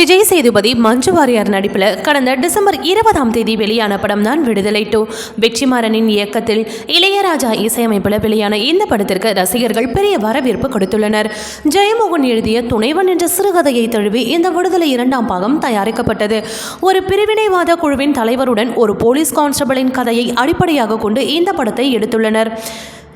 விஜய் சேதுபதி மஞ்சு வாரியார் நடிப்பில் கடந்த டிசம்பர் இருபதாம் தேதி வெளியான படம் தான் விடுதலை டூ. வெற்றிமாறனின் இயக்கத்தில் இளையராஜா இசையமைப்பில் வெளியான இந்த படத்திற்கு ரசிகர்கள் பெரிய வரவேற்பு கொடுத்துள்ளனர். ஜெயமோகன் எழுதிய துணைவன் என்ற சிறுகதையை தழுவி இந்த விடுதலை இரண்டாம் பாகம் தயாரிக்கப்பட்டது. ஒரு பிரிவினைவாத குழுவின் தலைவருடன் ஒரு போலீஸ் கான்ஸ்டபிளின் கதையை அடிப்படையாக கொண்டு இந்த படத்தை எடுத்துள்ளனர்.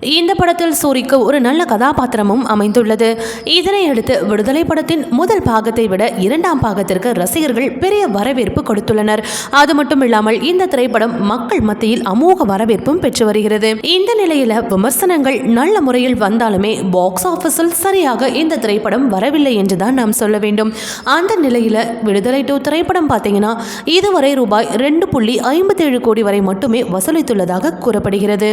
இந்த படத்தில் சூரிக்கு ஒரு நல்ல கதாபாத்திரமும் அமைந்துள்ளது. இதனை அடுத்து விடுதலை படத்தின் முதல் பாகத்தை விட இரண்டாம் பாகத்திற்கு ரசிகர்கள் பெரிய வரவேற்பு கொடுத்துள்ளனர். அது மட்டும் இல்லாமல் இந்த திரைப்படம் மக்கள் மத்தியில் அமோக வரவேற்பும் பெற்று வருகிறது. இந்த நிலையில விமர்சனங்கள் நல்ல முறையில் வந்தாலுமே பாக்ஸ் ஆபீஸில் சரியாக இந்த திரைப்படம் வரவில்லை என்றுதான் நாம் சொல்ல வேண்டும். அந்த நிலையில விடுதலை டூ திரைப்படம் பார்த்தீங்கன்னா இதுவரை ரூபாய் ரெண்டு புள்ளி ஐம்பத்தேழு கோடி வரை மட்டுமே வசூலித்துள்ளதாக கூறப்படுகிறது.